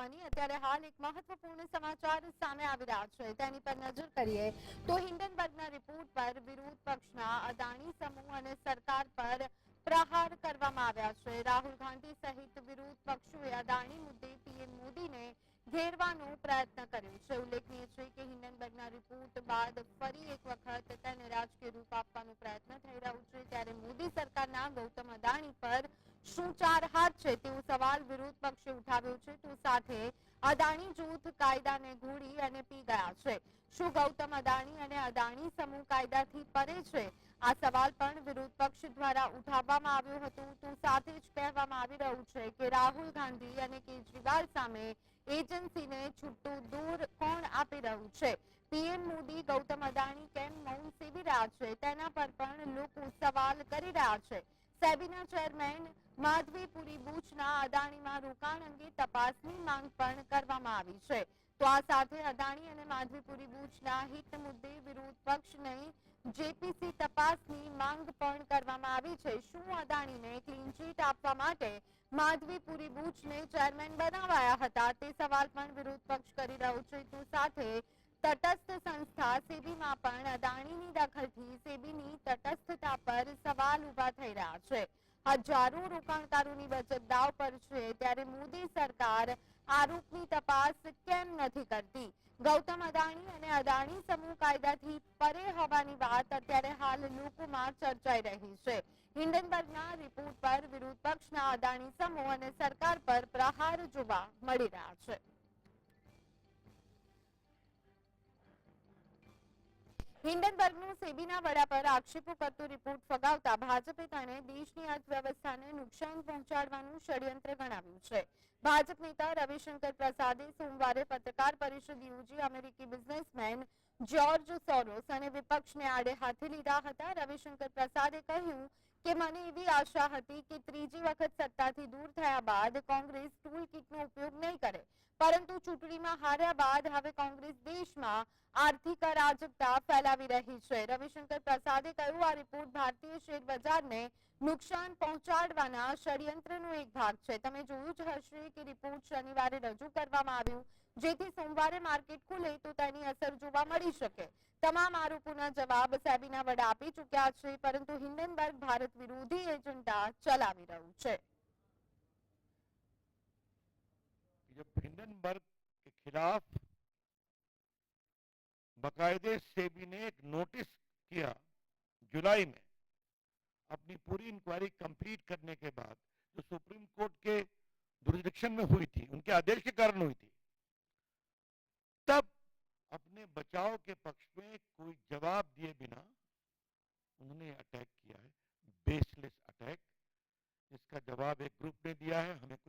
આપવાની અત્યારે હાલ એક મહત્વપૂર્ણ સમાચાર સામે આવી રહ્યા છે. તેની પર નજર કરીએ તો હિન્ડનબર્ગના રિપોર્ટ પર વિરોધ પક્ષના અદાણી સમૂહ અને સરકાર પર પ્રહાર કરવામાં આવ્યા છે. રાહુલ ગાંધી સહિત વિરોધ પક્ષોએ અદાણી મુદ્દે પીએમ મોદીને ઘેરવાનો પ્રયત્ન કર્યો છે. ઉલ્લેખનીય છે કે હિન્ડનબર્ગના રિપોર્ટ બાદ ફરી એક વખત તેને રાજકીય રૂપ આપવાનો પ્રયત્ન થઈ રહ્યો છે. ત્યારે મોદી સરકારના ગૌતમ અદાણી પર શું ચાર હાથ છે તેવો સવાલ વિરોધ પક્ષે ઉઠાવ્યો છે. તો સાથે અદાણી જૂથ કાયદાને ઘોડી અને પી ગયા છે. શું ગૌતમ અદાણી અને અદાણી સમૂહ કાયદાથી પરે છે? આ સવાલ પણ વિરોધ પક્ષ દ્વારા ઉઠાવવામાં આવ્યો હતો. તો સાથે જ કહેવામાં આવી રહ્યું છે કે રાહુલ ગાંધી અને કેજરીવાલ સામે એજન્સીને છૂટો દૂર કોણ આપી રહ્યું છે? પીએમ મોદી, ગૌતમ અદાણી કેમ મૌન સેવી રહ્યા છે? તેના પર પણ લોકો સવાલ કરી રહ્યા છે. સેબીના ચેરમેન માધવીપુરી બુચના અદાણીમાં રોકાણ અંગે તપાસની માંગ પણ કરવામાં આવી છે. તો આ સાથે અદાણી અને માધવીપુરી બુચના હિત મુદ્દે વિરોધ પક્ષ નહીં, જેપીસી તપાસની માંગ પણ કરવામાં આવી છે. શું અદાણીને ક્લીન ચીટ આપવા માટે માધવીપુરી બુચને ચેરમેન બનાવાયા હતા? તે સવાલ પણ વિરોધ પક્ષ કરી રહ્યો છે. તો સાથે તટસ્થ સંસ્થા સેબીમાં પણ અદાણીની દખલથી સેબીની તટસ્થતા પર સવાલ ઊભા થઈ રહ્યા છે. હજારો રોકાણકારોની બચત દાવ પર છે ત્યારે મોદી સરકાર આરોપની તપાસ કેમ નથી કરતી? ગૌતમ અદાણી અને અદાણી સમૂહ કાયદાથી પરે હોવાની વાત અત્યારે હાલ લોકોમાં ચર્ચાઈ રહી છે. હિન્ડનબર્ગના રિપોર્ટ પર વિરોધ પક્ષના અદાણી સમૂહ અને સરકાર પર પ્રહાર જોવા મળી રહ્યા છે. હિન્ડનબર્ગનું સેબીના વડા પર આક્ષેપો કરતો રિપોર્ટ ફગાવતા ભાજપે તેને દેશની અર્થવ્યવસ્થાને નુકસાન પહોંચાડવાનું ષડયંત્ર ગણાવ્યું છે. ભાજપ નેતા રવિશંકર પ્રસાદે સોમવારે પત્રકાર પરિષદ યોજી અમેરિકી બિઝનેસમેન જ્યોર્જ સોરોસ અને વિપક્ષને આડે હાથે લીધા હતા. રવિશંકર પ્રસાદે કહ્યું કે મને એવી આશા હતી કે ત્રીજી વખત સત્તાથી દૂર થયા બાદ કોંગ્રેસ ટૂલ કિટનો ઉપયોગ નહીં કરે. પરંતુ ચૂંટણીમાં હાર્યા બાદ હવે કોંગ્રેસ દેશમાં આર્થિક અરાજકતા ફેલાવી રહી છે. રવિશંકર પ્રસાદે કહ્યું, આ રિપોર્ટ ભારતીય શેર બજારને નુકસાન પહોંચાડવાના ષડયંત્રનો એક ભાગ છે. તમે જોયું જ હશે કે રિપોર્ટ શનિવારે રજૂ કરવામાં આવ્યું, જેથી સોમવારે માર્કેટ ખુલે તો તેની અસર જોવા મળી શકે. તમામ આરોપોના જવાબ સેબીના વડા આપી ચૂક્યા છે પરંતુ હિન્ડનબર્ગ ભારત વિરોધી એજન્ડા ચલાવી રહ્યું છે जब हिंडनबर्ग के खिलाफ बाकायदे सेबी ने एक नोटिस किया जुलाई में अपनी पूरी इंक्वायरी कंप्लीट करने के बाद जो सुप्रीम कोर्ट के जुरिडिक्शन में हुई थी उनके आदेश के कारण हुई थी तब अपने बचाव के पक्ष में कोई जवाब दिए बिना उन्होंने अटैक किया है बेसलेस अटैक इसका जवाब एक ग्रुप ने दिया है हमें कुछ नहीं कहना है